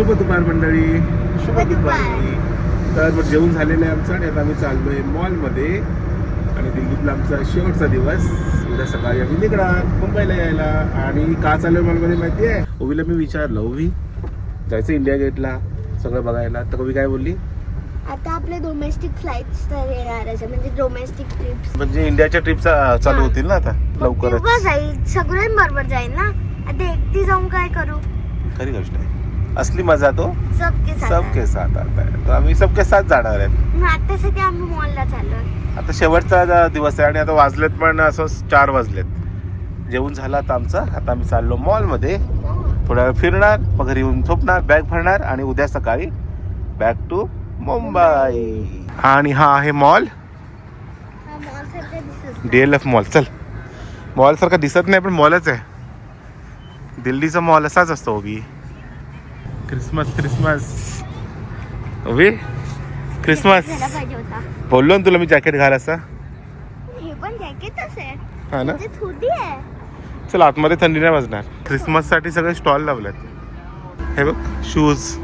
शुभ दुपार मंडळी. शुभ दुपार. तर मग जेवण झालेलं आहे आमचं आणि आता आम्ही चाललोय मॉलमध्ये. आणि दिल्लीतला आमचा शेवटचा दिवस. उद्या सकाळी आम्ही निघणार मुंबईला यायला. आणि का चाललोय मॉलमध्ये माहिती आहे? ओवीला मी विचारलं ओवी जायचं इंडिया गेटला सगळं बघायला. तर ओवी काय बोलली? आता आपले डोमेस्टिक फ्लाईट्स तर येणार आहे म्हणजे डोमेस्टिक ट्रिप्स म्हणजे इंडियाच्या ट्रिप चालू होतील ना आता लवकरच. जाईल सगळ्यांबरोबर जाईल ना? आता एकटी जाऊन काय करू? खरी गोष्ट आहे. असली मजा तो सबके साथ सबके साथ आता है। तो आम्ही सबके साथ जाणार आहेत. मग आतासाठी आम्ही मॉलला चाललोय. आता शेवटचा ज- दिवस आहे आणि आता वाजलेत पण असं चार वाजलेत. जेवण झालं आता आमचं. आता आम्ही चाललो मॉलमध्ये थोड्या वेळ फिरणार मग घरी येऊन झोपणार बॅग भरणार आणि उद्या सकाळी बॅक टू मुंबई आणि हा आहे मॉल हा मॉल सारखा दिसत डी एल एफ मॉल चल. मॉल सारखा दिसत नाही पण मॉलच आहे. दिल्लीचा मॉल असाच असतो ओबी. Christmas Christmas. ओबी क्रिसमस. झाला पाहिजे होता. बोललो ना तुला मी जॅकेट घाल असं. हे पण जॅकेटच आहे. हा ना? आहे. चल आतमध्ये थंडी नाही वाजणार. क्रिसमससाठी सगळे स्टॉल लावलेत. हे बघ शूज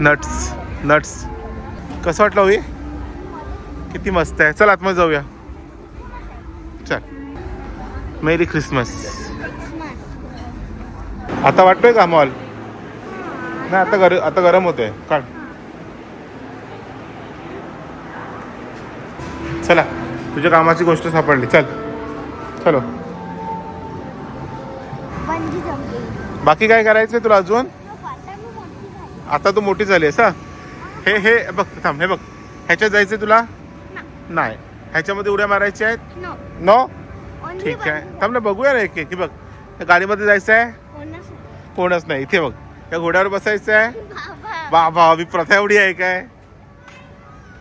नट्स नट्स कसं वाटलं होई किती मस्त आहे. चल आतमध्ये जाऊया. चल. Merry Christmas. आता वाटतोय का मॉल? नाही आता गर आता गरम होतोय काढ. चला तुझ्या कामाची गोष्ट सापडली. चल. चलो. बाकी काय करायचंय तुला अजून? आता तू मोठी झाली आहेस हा? हे. हे बघ थांब हे बघ. ह्याच्यात जायचंय तुला? नाही. ह्याच्यामध्ये उड्या मारायच्या आहेत? नो ठीक आहे. थांब ना बघूया ना एक एक बघ. गाडीमध्ये जायचं आहे कोणच नाही. इथे बघ. त्या घोड्यावर बसायचं आहे? बाबा. अभि प्रथा एवढी आहे काय?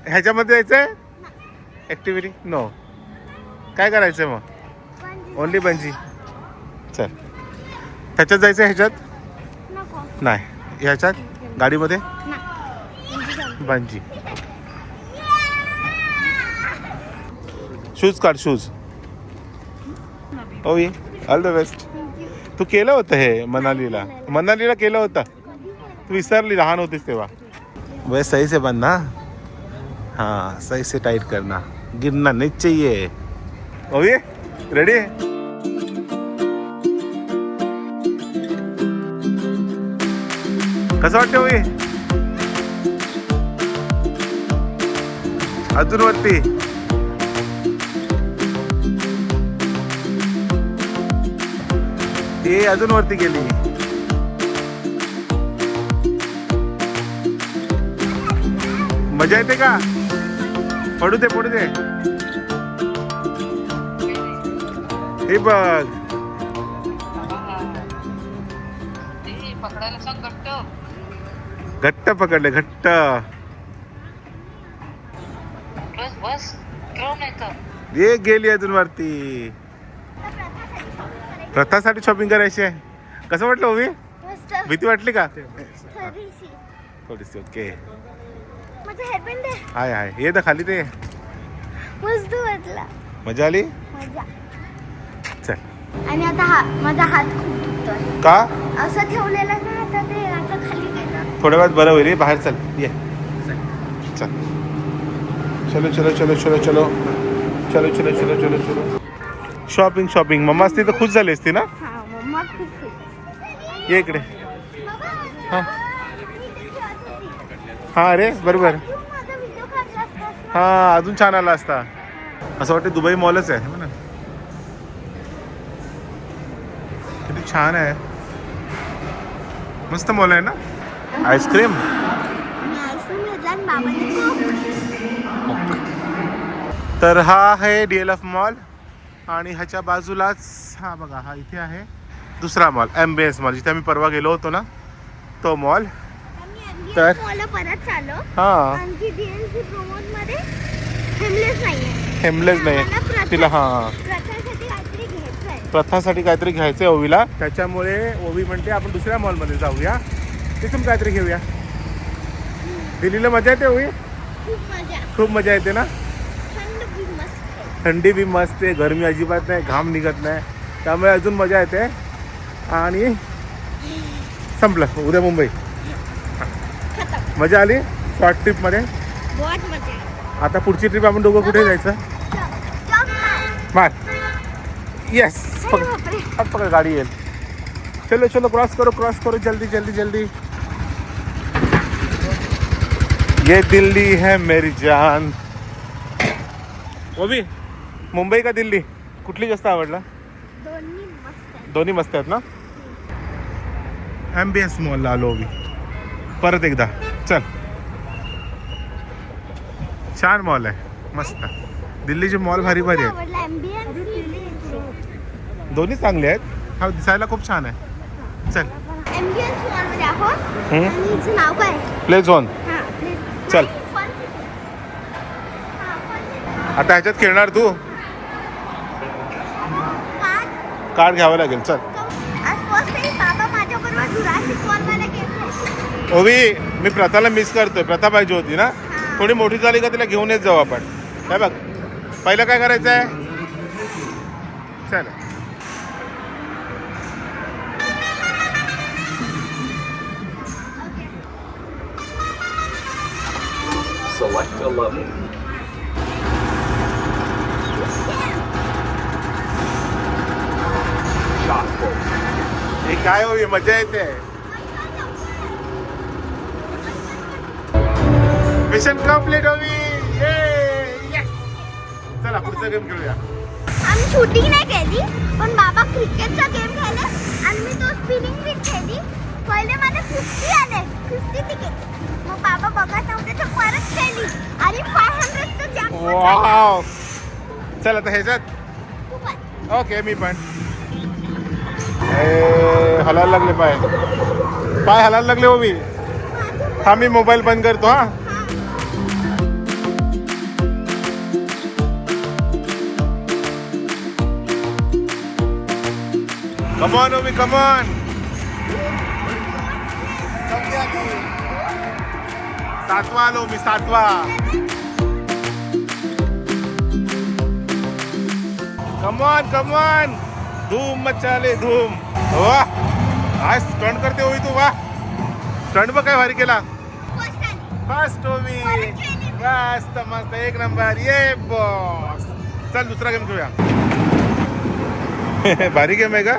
ह्याच्यामध्ये जायचंय? ऍक्टिव्हिटी नो काय करायचंय मग? Only bungee. चल. ह्याच्यात जायचं ह्याच्यात? नाही. ह्याच्यात? गाडीमध्ये? बंजी. शूज काढ शूज ओवी ऑल द बेस्ट तू केलं होतं हे मनालीला? मनालीला केलं होतं? तू विसरली लहान होतीस तेव्हा. वय सही से बनना हाँ सही से टाइट करना गिरना नहीं चाहिए ओवी रेडी कसं वाटतं ओवी अजून वरती? ते अजून वरती गेली. मजा येते का? पडू दे पडू दे. हे बघ. घट्ट पकडले घट्ट. बस बस. गेली अजून वरती. रथासाठी शॉपिंग करायची आहे. कसं वाटलं ओवी? मस्त. भीती वाटली का? थोडीशी. थोडीशी ओके हाय हाय. ये तर खाली ते. मजा आली? मजा. चल. आणि आता हा माझा हात खूप दुखतोय. का? असं ठेवलेलं ना आता ते आता खाली गेलं. थोड्या वेळात बरं होईल. बाहेर चल. ये. चल. चलो चलो चलो चलो चलो. चलो चलो चलो चलो चलो. शॉपिंग शॉपिंग मम्मा असती तर खुश झाली असती ना? हा ये इकडे. हा. हा अरे बरोबर. हा अजून छान आला असता. असं वाटतं दुबई मॉलच आहे ना? किती छान आहे. मस्त मॉल आहे ना? आईस्क्रीम? तर हा आहे डी एल एफ मॉल. आणि ह्याच्या बाजूलाच हा बघा हा इथे आहे. दुसरा mall M B S mall जिथे आम्ही परवा गेलो होतो ना तो मॉल तर? परत हा. हेमलेस नाहीये. हेमलेस मला नाही प्रथा- तिला हा. प्रथासाठी काहीतरी घ्यायचं आहे ओवीला. त्याच्यामुळे ओवी म्हणते आपण दुसऱ्या मॉलमध्ये जाऊया. तिथून काहीतरी घेऊया. दिल्लीला मजा येते ओवी? खूप मजा. खूप मजा येते ना? थंडी बी मस्त आहे गरमी अजिबात नाही घाम निघत नाही. त्यामुळे अजून मजा येते. आणि संपलं. उद्या मुंबई. मजा आली? शॉर्ट ट्रिपमध्ये बहुत मजा आहे. आता पुढची ट्रिप आपण दोघं कुठे जायचं? मार. येस. अब पकड़. गाड़ी है चलो चलो क्रॉस करो क्रॉस करो. जल्दी जल्दी जल्दी. ये दिल्ली है मेरी जान. वो भी. मुंबई का दिल्ली? कुठली जास्त आवडला? दोन्ही मस्त आहे. दोन्ही मस्त आहेत ना? एम बी एस मॉलला आलो मी परत एकदा. चल. छान मॉल आहे. मस्त. दिल्लीचे मॉल भारी भारी आहेत? दोन्ही चांगले आहेत. हा दिसायला खूप छान आहे. चल. प्ले झोन हा. चल. आता ह्याच्यात खेळणार तू? कार्ड घ्यावं लागेल चल. ओवी मी प्रथाला मिस करतोय प्रथा पाहिजे होती ना थोडी मोठी झाली का तिला घेऊन येत जाऊ आपण. काय बघ पहिलं काय करायचं आहे चल Select a level. Put. हे काय होई मजा येते. मिशन कंप्लीट होवी! चला पुढचा गेम खेळूया. आम्ही शूटिंग नाही केली पण बाबा क्रिकेटचा गेम खेळले आणि मी तो स्पिनिंग बीट खेळली. पहिले माझे फिफ्टी आले फिफ्टी तिकीट मग बाबा बघत नव्हते तर परत खेळली. आणि फाय वाव चल आता ह्याच्यात. ओके मी पण. हलायला लागले पाय. पाय हलायला लागले हो मी. हा, मी मोबाईल बंद करतो, हा. कमॉन ओमी कमॉन सातवा आलो मी, सातवा. कमॉन कमॉन धूम मचाले, धूम. वाह! आज स्टंट करते होई तू वाह! स्टंट बघ काय भारी केला. फर्स्ट ओमी मस्त मस्त. एक नंबर. ये बॉस चल दुसरा गेम खेळूया. भारी गेम आहे का?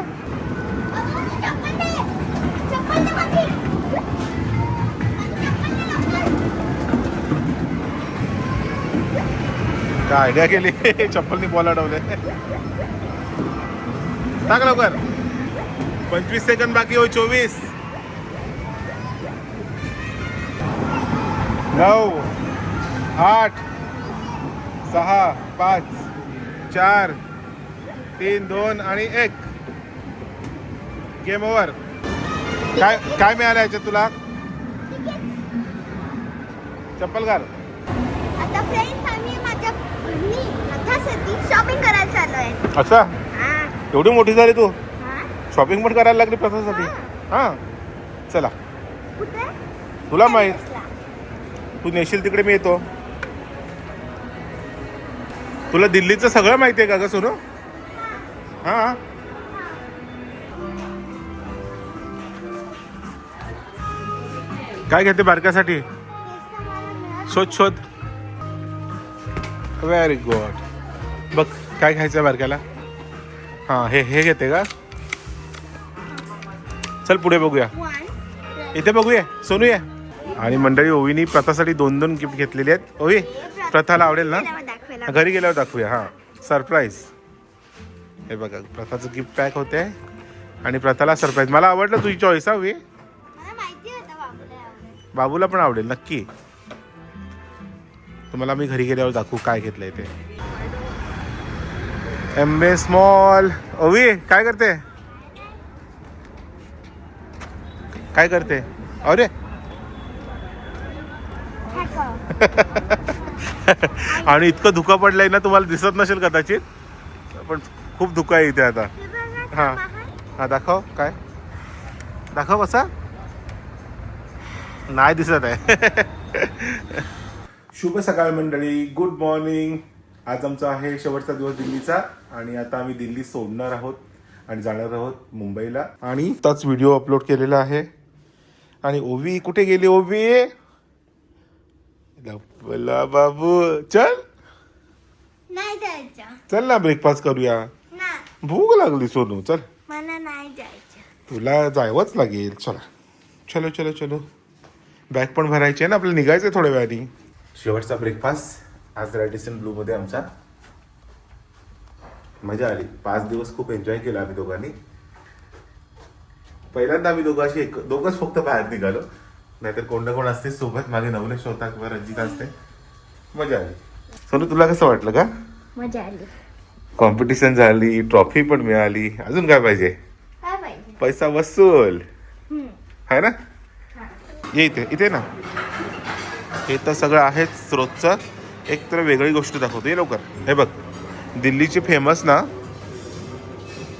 काय आयडिया केली? चप्पलनी बॉल अडवले. टाक लवकर. पंचवीस सेकंद बाकी होय चोवीस. नऊ आठ सहा पाच चार तीन दोन आणि एक. गेम ओव्हर काय काय मिळालं याच्यात तुला? चप्पल घाल. आता फ्रेंड्स आम्ही माझ्या बहिणी नथासाठी शॉपिंग करायला आहे हा. एवढी मोठी झाली तू? हा शॉपिंग पण करायला लागली प्रसादसाठी हां. चला. तुला माहीत. तू नेशील तिकडे मी येतो. तुला दिल्लीचं सगळं माहिती आहे का ग सोनू? हां. काय घेते मिळत शोध शोध. व्हेरी गुड बघ काय खायचं बारक्याला? हां हे हे घेते का चल पुढे बघूया. इथे बघूया सोनू या आणि मंडळी ओवीनी प्रथासाठी दोन दोन गिफ्ट घेतलेली आहेत. ओवी प्रथाला आवडेल ना? घरी गेल्यावर दाखवूया हां. सरप्राईज हे बघा प्रथाचं गिफ्ट पॅक होते. आणि प्रथाला सरप्राईज मला आवडलं तुझी चॉईस हा बाबूला पण आवडेल नक्की. तुम्हाला मी घरी गेल्यावर दाखवू काय घेतलंय ते. एम स्मॉल ओवी काय करते? काय करते? अरे. आणि इतकं धुकं पडलंय ना तुम्हाला दिसत नसेल कदाचित. पण खूप धुकं आहे इथे आता. हे हा. हा दाखव काय. दाखव कसा नाही दिसत आहे. शुभ सकाळ मंडळी. गुड मॉर्निंग आज आमचा आहे शेवटचा दिवस दिल्लीचा आणि आता आम्ही दिल्ली सोडणार आहोत आणि जाणार आहोत मुंबईला. आणि त्याच व्हिडिओ अपलोड केलेला आहे. आणि ओवी कुठे गेली ओवी? लपला बाबू. चल. नाही जायचं. चल ना ब्रेकफास्ट करूया. ना. भूक लागली सोनू चल. मला नाही जायचं. तुला जावंच लागेल. चला. चलो चलो चलो. बॅग पण भरायची आहे ना आपल्याला निघायचं थोड्या वेळाने. शेवटचा ब्रेकफास्ट आज रेडिसन ब्लू मध्ये आमचा. मजा आली. पाच दिवस खूप एन्जॉय केला आम्ही दोघांनी. पहिल्यांदा आम्ही दोघं अशी एक दोघंच फक्त बाहेर निघालो. नाहीतर कोण ना कोण असते सोबत मागे नवलेश होता किंवा रंजिता असते. मजा आली. सोनू तुला कसं वाटलं का? मजा आली. कॉम्पिटिशन झाली ट्रॉफी पण मिळाली. अजून काय पाहिजे? पैसा वसूल. आहे ना? ये इथे इथे ना. हे तर सगळं आहेच रोजचं एक तर वेगळी गोष्ट दाखवतो. ये लवकर. हे बघ. दिल्लीची फेमस ना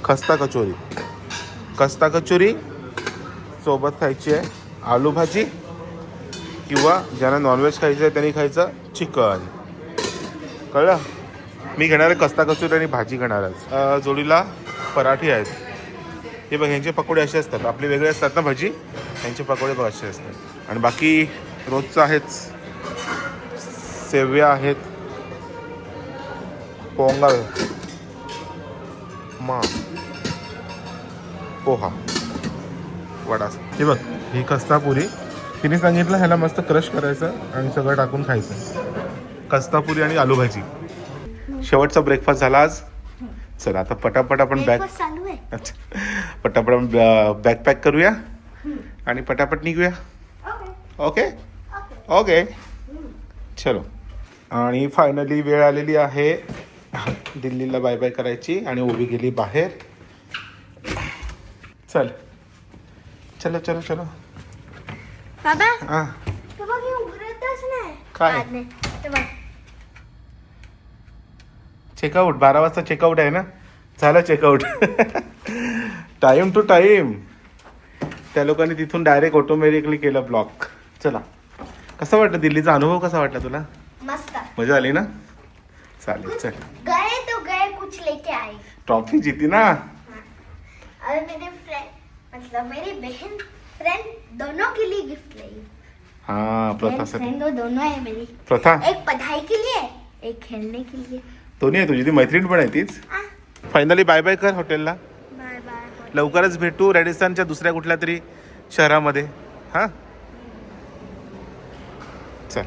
खस्ता कचोरी. कस्ता कचोरी सोबत खायची आहे. आलू भाजी किंवा ज्यांना नॉनव्हेज खायचं आहे त्यांनी खायचं चिकन कळलं? मी घेणार आहे कस्ता कचोरी आणि भाजी घेणारच जोडीला पराठी आहेत. हे बघ ह्यांचे पकोडे असे असतात. आपले वेगळे असतात ना भाजी? ह्यांचे पकोडे बघ असे असतात. आणि बाकी रोजचं आहेच. सेव्या आहेत. पोंगल. मा. पोहा. वडा. हे बघ ही कस्ता पुरी तिने सांगितलं ह्याला मस्त क्रश करायचं आणि सगळं टाकून खायचं. कस्ता पुरी आणि आलू भाजी. शेवटचा ब्रेकफास्ट झाला आज. चला आता पटापट आपण बॅग अच्छा. पटापट आपण बॅग पॅक करूया आणि पटापट निघूया. ओके ओके ओके चलो. आणि फायनली वेळ आलेली आहे. दिल्लीला बाय बाय करायची आणि उभी गेली बाहेर. चल. चलो चलो चलो. बाबा हां. ते बघ हे उघडतच नाही. काय? आज नाही. ते बघ. चेकआउट बारा वाजता चेकआउट आहे ना? झालं चेकआउट टाईम टू टाईम त्या लोकांनी तिथून डायरेक्ट ऑटोमॅटिकली केलं ब्लॉक चला. कसं वाटलं दिल्लीचा अनुभव कसा वाटला तुला? मस्त. मजा आली ना? चालेल चल. गए तो गए कुछ लेके आए. ट्रॉफी जीती ना? और मेरे फ्रेंड मतलब मेरी बहन फ्रेंड दोनों के लिए गिफ्ट लाई हा। प्रथा सर फ्रेंड वो दोनों है मेरी। प्रथा? एक पढ़ाई के लिए एक खेलने के लिए। दोन्ही आहे तुझी ती मैत्रीण पण आहे तीच? फायनली बाय बाय कर हॉटेलला बाय बाय लवकरच भेटू रेडिस्तानच्या दुसऱ्या कुठल्या तरी शहरामध्ये. हा? चल.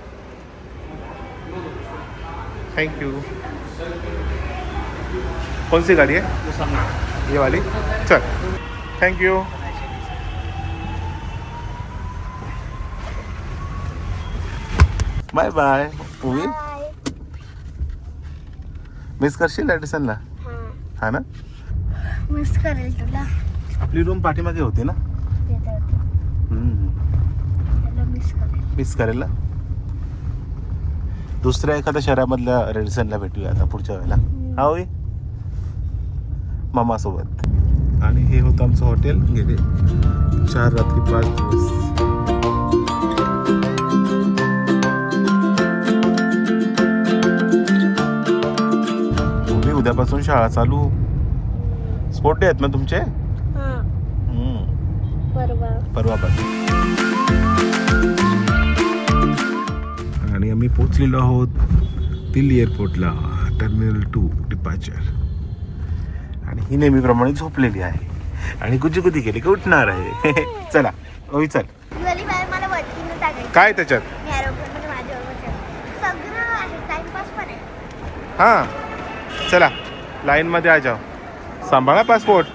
थँक्यू सी गाड़ी है ये वाली. चल. Thank you bye bye bye miss करशील रेडिसनला हाँ. हा ना? मिस करेल तुला. आपली रूम पाठीमागे होती ना? मिस करेल मिस करेल. ना दुसऱ्या एखाद्या शहरामधल्या रेडिसनला भेटूया आता पुढच्या वेळेला. हा होई मामासोबत. आणि हे होतं आमचं हॉटेल. गेले चार रात्री पाच दिवस. उद्यापासून शाळा चालू. स्पोर्ट डे आहेत ना तुमचे? हां. परवापासून. आणि आम्ही पोचलेलो आहोत दिल्ली एअरपोर्टला टर्मिनल टू डिपार्चर ही नेहमीप्रमाणे झोपलेली आहे. आणि गुजी गुदी गेली का उठणार आहे. चला ओवी चल. काय त्याच्यात? आहे आहे. हां. चला लाईनमध्ये आ जाओ सांभाळा पासपोर्ट.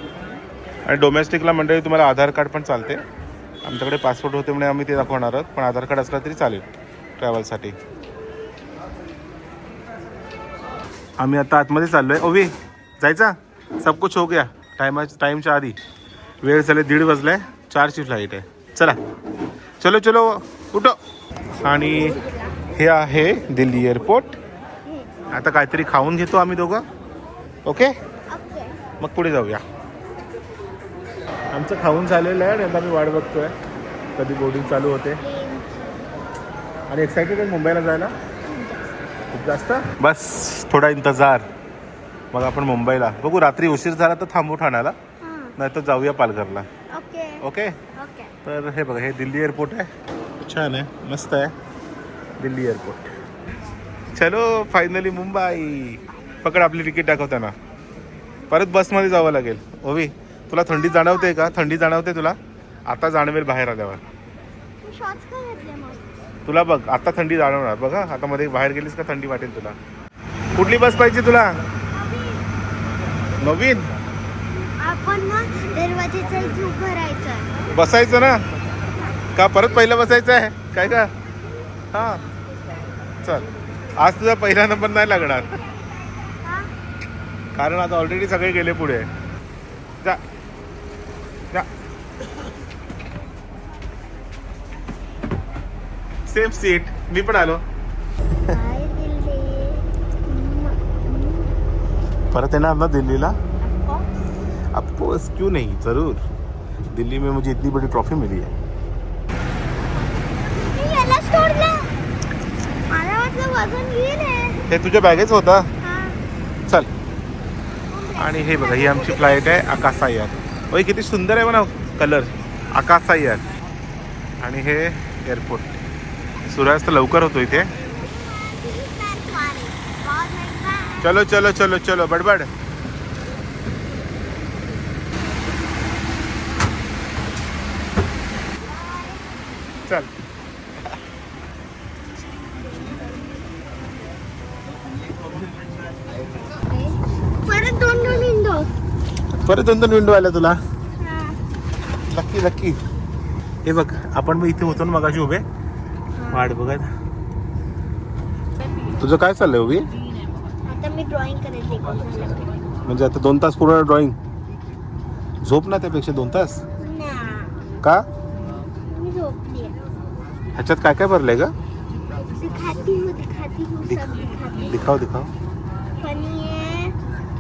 आणि डोमेस्टिकला मंडळी तुम्हाला आधार कार्ड पण चालते. आमच्याकडे पासपोर्ट होते म्हणून आम्ही ते दाखवणार आहोत पण आधार कार्ड असला तरी चालेल ट्रॅव्हलसाठी आम्ही आता आतमध्ये चाललोय. ओवी जायचा? सब कुछ हो गया। टायमा टाईमच्या आधी। वेळ झाले दीड वाजलाय चारची फ्लाईट आहे। चला। चलो चलो उठो। आणि हे आहे दिल्ली एअरपोर्ट आता काहीतरी खाऊन घेतो आम्ही दोघं. ओके मग पुढे जाऊया. आमचं खाऊन झालेलं आहे आणि आता मी वाट बघतोय. कधी बोर्डिंग चालू होते. आणि एक्साइटेड आहे मुंबईला जायला? खूप जास्त? बस थोडा इंतजार. मग आपण मुंबईला. बघू रात्री उशीर झाला तर थांबू ठाण्याला. नाही तर जाऊया पालघरला. ओके. ओके? ओके. तर हे बघा हे दिल्ली एअरपोर्ट आहे. छान आहे मस्त आहे. दिल्ली एअरपोर्ट. चलो फायनली मुंबई. पकड आपली तिकीट दाखवताना. परत बसमध्ये जावं लागेल. ओवी तुला थंडी जाणवते का? थंडी जाणवते तुला? आता जाणवेल बाहेर आल्यावर. तुला बघ आता थंडी जाणवणार. बघा आता मध्ये बाहेर गेलीस का थंडी वाटेल तुला. कुठली बस पाहिजे तुला? नवीन? आपण ना दरवाजेचा इथे उभं राहायचं बसायचं ना? का परत पहिलं बसायचं आहे? काय का? हां. चल. आज तुझा पहिला नंबर नाही लागणार. हा? कारण आता ऑलरेडी सगळे गेले पुढे. जा. जा. सेम सीट मी पण आलो. काय दिल्ली परत येणार ना दिल्लीला? अफकोर्स क्यों नहीं? जरूर. दिल्ली में मुझे इतनी बड़ी ट्रॉफी मिली है. हे तुझ्या बॅगेच होता? हा. चल. आणि हे बघा ही आमची फ्लाईट आहे आकाशा एअर होय किती सुंदर आहे म्हणा कलर आकाशा एअर आणि हे एअरपोर्ट सूर्यास्त लवकर होतो इथे. चलो चलो चलो चलो बडबड। चल। परत दोन दोन विंडो आल्या तुला? लक्की लक्की हे बघ आपण मग इथे होतो ना मगाशी उभे. वाट बघत. तुझं काय चाललंय उभी? ड्रॉइंग. म्हणजे आता दोन तास पूर्ण ड्रॉइंग झोप ना त्यापेक्षा दोन तास. ना. का? मी झोपली ह्याच्यात काय काय भरलंय का दिखाती हूँ दिखाती हूँ सब दिखाती हूँ दिखाव दिखाव. फनी है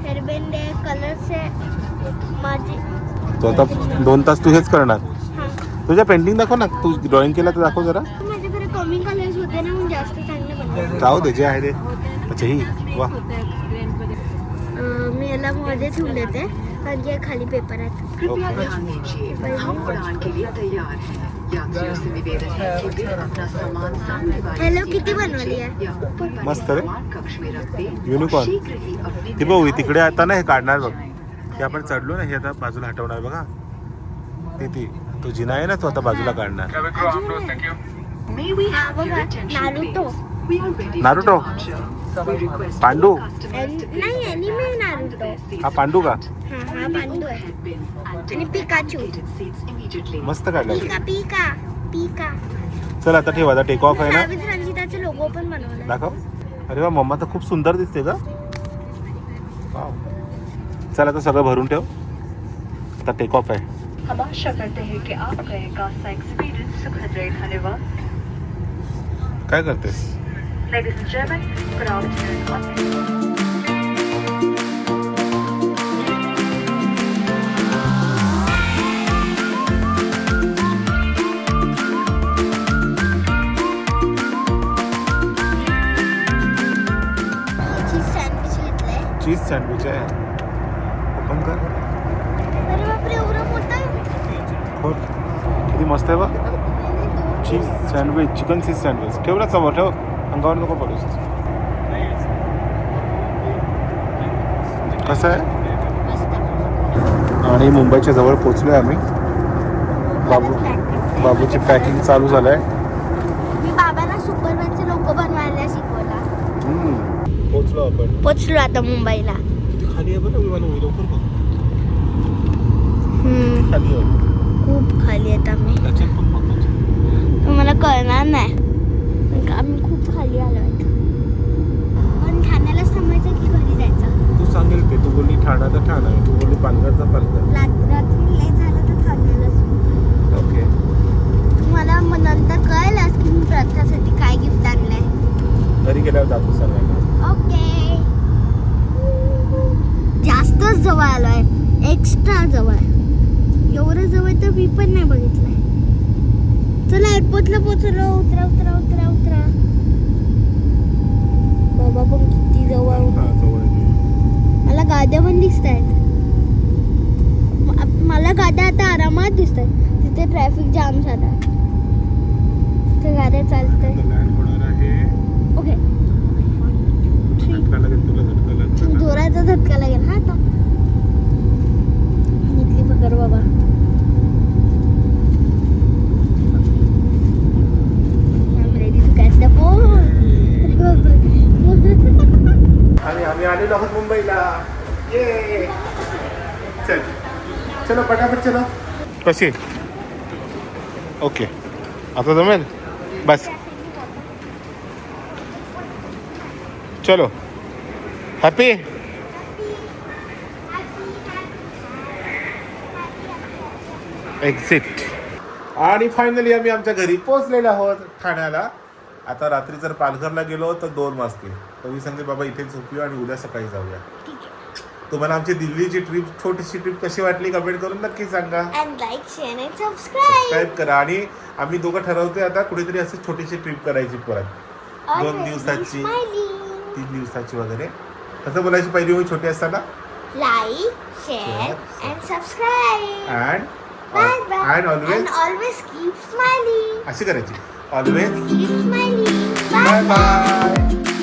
हेअरबँड आहे कलर्स आहे. माझे तो आता दोन तास तू हेच करणार. हा. तुझ्या पेंटिंग दाखव ना. तू ड्रॉइंग केला तर दाखव जरा. माझ्याकडे कमी कलर्स होते ना मग जास्त चांगले बनले जाऊ दे जे आहे ते. अच्छा ही. वा. मध्ये ठेवून देते कारण की खाली पेपर आहेत कृपया ध्यान दीजिए हम उड़ान के लिए तैयार हैं यात्रियों से निवेदन है कि वे अपना सामान सामने वाली हेलो, किती बनवली आहे? या ऊपर बने मस्त रे. सामान कक्ष में रख दें Unicorn. और शीघ्र ही अपनी ती बघ तिकडे आता ना हे काढणार बघ हे आपण चढलो ना हे आता बाजूला हटवणार बघा ती ती तो जिना आहे ना तो आता बाजूला काढणार have? We. Request पांडू. नाही their seats हा पांडू का। हा हा पांडू आहे आणि पिकाचू. मस्त काढलं पिका पिका पिका चल आता ठेव आता टेक ऑफ आहे ना? रंजिताचा लोगो पण बनवलाय. दाखव. अरे वा मम्मा तर खूप सुंदर दिसते का? वाव. चल आता सगळं भरून ठेव. आता टेक ऑफ आहे. हम आशा करते हैं कि आपका कासा एक्सपीरियंस सुखद रहे धन्यवाद काय करतेस? Ladies and gentlemen, good afternoon. Cheese sandwich घेतलंय. चीज सँडविच आहे. ओपन कर. खोल किती मस्त आहे बघ. Cheese sandwich chicken cheese sandwich ठेव ना समोर ठेव. अंगावर नको पडूस कसं आहे आणि मुंबईच्या जवळ पोचलोय आम्ही. बाबू बाबूची पॅकिंग चालू झालं आहे मी बाबांना सुपरमॅनचे लोगो बनवायला शिकवला. पोचलो आपण. पोचलो आता मुंबईला. खाली आहे विमान लवकर बघ. हम्म, खाली आहे. खूप खाली आहेत आम्ही. तुम्हाला कळणार नाही. आम्ही खूप खाली आलो आहेत पण ठाण्यालाच थांबायचं की घरी जायचं? तू सांगेल ते तू बोलली ठाणा तर ठाणा आहे तू बोलली पालघर. तर पालघर रात्री लेट झालं तर ठाण्यालाच ओके. तुम्हाला मग नंतर कळेलच की मी प्रथासाठी काय गिफ्ट आणलंय. घरी गेल्यावर जातो सांगायला ओके. जास्तच जवळ आलोय. एक्स्ट्रा जवळ. एवढं जवळ तर मी पण नाही बघितलंय. चला एअरपोर्टला पोचलो. उतरा उतरा उतरा उतरा. बाबा पण किती जवळ. मला गाद्या पण दिसत आहेत मला गाद्या आता आरामात दिसत आहेत तिथे ट्रॅफिक जाम झाला. तिथे गाड्या आहे. ओके. जोराचा झटका लागेल हा आता. इथली पकड बाबा. आणि आम्ही आलेलो आहोत मुंबईला. ये. चल. चलो पटापट चलो. कशी? ओके. आता जमेल? बस. चलो. हॅपी? एक्झिट आणि फायनली आम्ही आमच्या घरी पोहोचलेलो आहोत ठाण्याला. आता रात्री जर पालघरला गेलो तर दोन वाजतील तर मी सांगते बाबा इथे झोपूया आणि उद्या सकाळी जाऊया तुम्हाला आमची दिल्लीची ट्रिप छोटीशी ट्रिप कशी वाटली कमेंट करून नक्की सांगा. सबस्क्राईब करा आणि आम्ही दोघं ठरवतोय आता कुठेतरी अशी छोटीशी ट्रिप करायची परत दोन दिवसाची. तीन दिवसाची वगैरे कसं बोलायची पहिली वेळ छोटी असताना and subscribe. And Bye bye. And always always keep smiling. अशी करायची always Keep smiling. Bye Bye bye. Bye